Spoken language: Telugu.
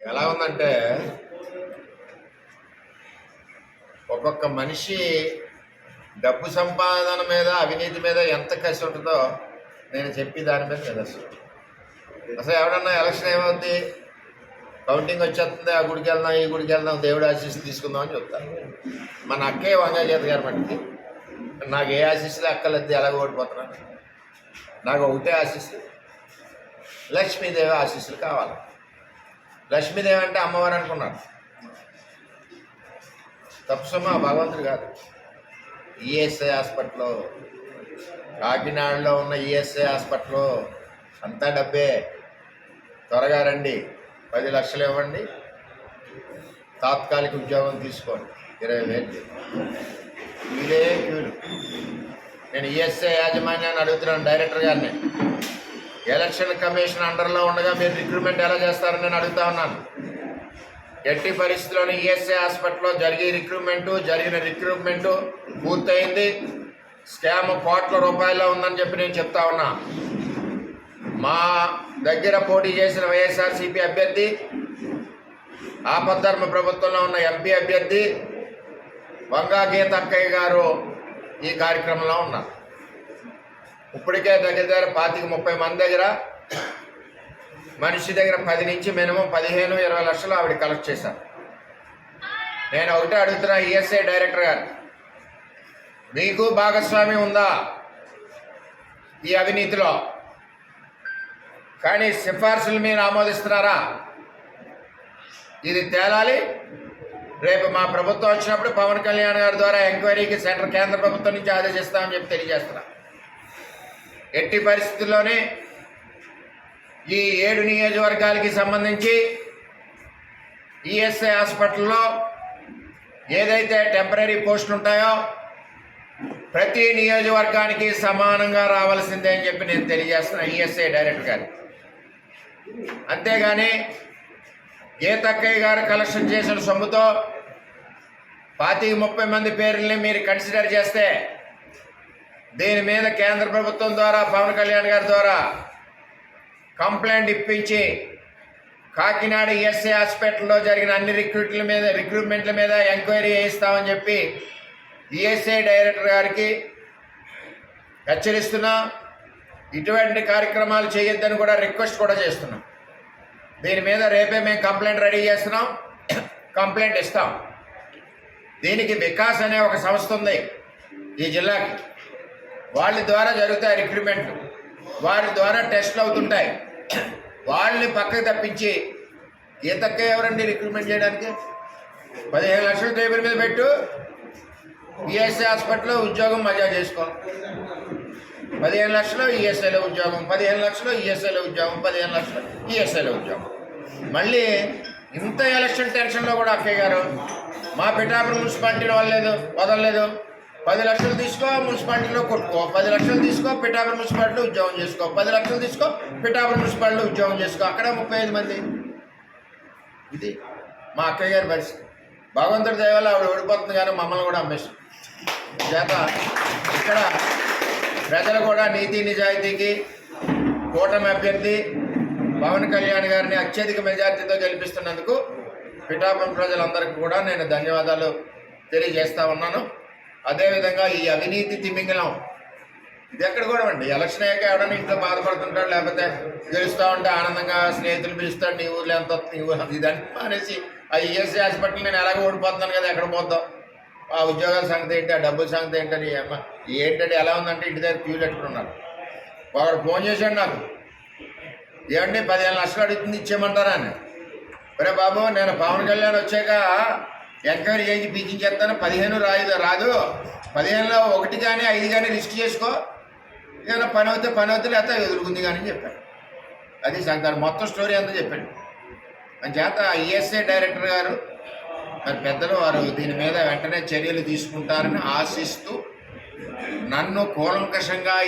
ఎలా ఉందంటే ఒక్కొక్క మనిషి డబ్బు సంపాదన మీద అవినీతి మీద ఎంత కసి ఉంటుందో నేను చెప్పి దాని మీద నిదర్శనం అసలు ఎవడన్నా ఎలక్షన్ ఏమవుద్ది? కౌంటింగ్ వచ్చేస్తుంది ఆ గుడికి వెళ్దాం ఈ గుడికి వెళ్దాం దేవుడు ఆశీస్సు తీసుకుందాం అని చెప్తాను మన అక్కే వంగాచేత గారు మట్టికి నాకు ఏ ఆశీస్సులు అక్కలేదు ఎలాగ ఓడిపోతున్నాను. నాకు ఒకటే ఆశీస్సు లక్ష్మీదేవి ఆశీస్సులు కావాలి. లక్ష్మీదేవి అంటే అమ్మవారు అనుకున్నాడు తప్పుసమ్మా భగవంతుడు కాదు. ఈఎస్ఐ హాస్పిటల్లో కాకినాడలో ఉన్న ఈఎస్ఐ హాస్పిటల్లో అంతా డబ్బే. త్వరగా రండి పది లక్షలు ఇవ్వండి తాత్కాలిక ఉద్యోగం తీసుకోండి ఇరవై వేలు వీలే క్యూలు. నేను ఈఎస్ఐ యాజమాన్యాన్ని అడుగుతున్నాను డైరెక్టర్ గారిని. ఎలక్షన్ కమిషన్ అండర్లో ఉండగా మీరు రిక్రూట్మెంట్ ఎలా చేస్తారని నేను అడుగుతా ఉన్నాను. ఎట్టి పరిస్థితుల్లోని ఈఎస్ఐ హాస్పిటల్లో జరిగే రిక్రూట్మెంటు జరిగిన రిక్రూట్మెంటు పూర్తయింది. స్కామ్ కోట్ల రూపాయల్లో ఉందని చెప్పి నేను చెప్తా ఉన్నా. మా దగ్గర పోటీ చేసిన వైఎస్ఆర్సీపీ అభ్యర్థి ఆపద్ధర్మ ప్రభుత్వంలో ఉన్న ఎంపీ అభ్యర్థి వంగా గీతక్కయ్య గారు ఈ కార్యక్రమంలో ఉన్నారు. ఇప్పటికే దగ్గర దగ్గర పాతిక ముప్పై మంది దగ్గర మనిషి దగ్గర పది నుంచి మినిమం పదిహేను ఇరవై లక్షలు ఆవిడ కలెక్ట్ చేశారు. నేను ఒకటే అడుగుతున్నా ఈఎస్ఐ డైరెక్టర్ గారు. మీకు భాగస్వామి ఉందా ఈ అవినీతిలో? కానీ సిఫార్సులు మీరు ఆమోదిస్తున్నారా? ఇది తేలాలి. రేపు మా ప్రభుత్వం వచ్చినప్పుడు పవన్ కళ్యాణ్ గారి ద్వారా ఎంక్వైరీకి సెంటర్ కేంద్ర ప్రభుత్వం నుంచి ఆదేశిస్తామని చెప్పి తెలియజేస్తున్నా. ఎట్టి పరిస్థితుల్లోనే ఈ ఏడు నియోజకవర్గాలకి సంబంధించి ఈఎస్ఐ హాస్పిటల్లో ఏదైతే టెంపరీ పోస్టులు ఉంటాయో ప్రతి నియోజకవర్గానికి సమానంగా రావాల్సిందే అని చెప్పి నేను తెలియజేస్తున్నా ఈఎస్ఐ డైరెక్టర్ గారు. అంతేగాని గీతక్కయ్య గారు కలెక్షన్ చేసిన సొమ్ముతో పాతిక ముప్పై మంది పేర్లని మీరు కన్సిడర్ చేస్తే దీని మీద కేంద్ర ప్రభుత్వం ద్వారా పవన్ కళ్యాణ్ గారి ద్వారా కంప్లైంట్ ఇప్పించి కాకినాడ ఈఎస్ఐ హాస్పిటల్లో జరిగిన అన్ని రిక్రూట్ల మీద రిక్రూట్మెంట్ల మీద ఎంక్వైరీ చేయిస్తామని చెప్పి ఈఎస్ఐ డైరెక్టర్ గారికి హెచ్చరిస్తున్నా. ఇటువంటి కార్యక్రమాలు చేయొద్దని కూడా రిక్వెస్ట్ కూడా చేస్తున్నాం. దీని మీద రేపే మేము కంప్లైంట్ రెడీ చేస్తున్నాం. కంప్లైంట్ ఇస్తాం. దీనికి వికాస్ అనే ఒక సంస్థ ఉంది ఈ జిల్లాకి. వాళ్ళ ద్వారా జరుగుతాయి రిక్రూట్మెంట్లు. వారి ద్వారా టెస్ట్లు అవుతుంటాయి. వాళ్ళని పక్కకు తప్పించి ఈతక్క ఎవరండి రిక్రూట్మెంట్ చేయడానికి? పదిహేను లక్షల టేబుల్ మీద పెట్టు ఈఎస్ఐ హాస్పిటల్లో ఉద్యోగం మజా చేసుకో. పదిహేను లక్షలు ఈఎస్ఐలో ఉద్యోగం పదిహేను లక్షలు ఈఎస్ఐలో ఉద్యోగం పదిహేను లక్షలు ఈఎస్ఐలో ఉద్యోగం. మళ్ళీ ఇంత ఎలక్షన్ టెన్షన్లో కూడా అక్కయ్య గారు మా పిఠాపురం మున్సిపాలిటీలో వదలలేదు వదలలేదు. పది లక్షలు తీసుకో మున్సిపాలిటీలో కొట్టుకో పది లక్షలు తీసుకో పిఠాపురం మున్సిపాలిటీలో ఉద్యోగం చేసుకో. పది లక్షలు తీసుకో పిఠాపురం మున్సిపాలిటీలో ఉద్యోగం చేసుకో. అక్కడ ముప్పై ఐదు మంది. ఇది మా అక్కయ్య గారి పరిస్థితి. భగవంతుడి దయవల్ల ఆవిడ ఓడిపోతుంది కానీ మమ్మల్ని కూడా అమ్మేస్తుంది చేత ఇక్కడ ప్రజలు కూడా నీతి నిజాయితీకి కూటమి అభ్యర్థి పవన్ కళ్యాణ్ గారిని అత్యధిక మెజార్టీతో గెలిపిస్తున్నందుకు పిఠాపురం ప్రజలందరికీ కూడా నేను ధన్యవాదాలు తెలియజేస్తా ఉన్నాను. అదేవిధంగా ఈ అవినీతి తిమింగలం. ఇది ఎక్కడ కూడా అండి? ఎలక్షన్ అయ్యాక ఎవడన్నా ఇంట్లో బాధపడుతుంటాడు లేకపోతే గెలుస్తూ ఉంటే ఆనందంగా స్నేహితులు పిలుస్తాడు నీ ఊర్లో ఎంత నీ ఊరు ఇదని అనేసి ఆ ఈఎస్సీ హాస్పిటల్ నేను ఎలాగో ఓడిపోతున్నాను కదా ఎక్కడ పోతాం? ఆ ఉద్యోగాల సంగతి ఏంటి? ఆ డబ్బుల సంగతి ఏంటని అమ్మ ఏంటంటే ఎలా ఉందంటే ఇంటి దగ్గర క్యూ పెట్టుకున్నారు. వాడు ఫోన్ చేశాడు నాకు. ఏమండి? పదిహేను లక్షలు అడుగుతుంది ఇచ్చేయమంటారా? అని. ఒరే బాబు నేను పవన్ కళ్యాణ్ వచ్చాక ఎంక్వైరీ చేయించి పీకించేస్తాను పదిహేను రాదు రాదు. పదిహేనులో ఒకటి కానీ ఐదు కానీ లిస్ట్ చేసుకో. ఏదైనా పని అవుతే పని అవుతే లేకపోతే ఎదురుకుంది కానీ అని చెప్పాడు. అది దాని మొత్తం స్టోరీ అంతా చెప్పాడు. అని చేత ఈఎస్ఐ డైరెక్టర్ గారు మరి పెద్దలు వారు దీని మీద వెంటనే చర్యలు తీసుకుంటారని ఆశిస్తూ నన్ను కూలంకషంగా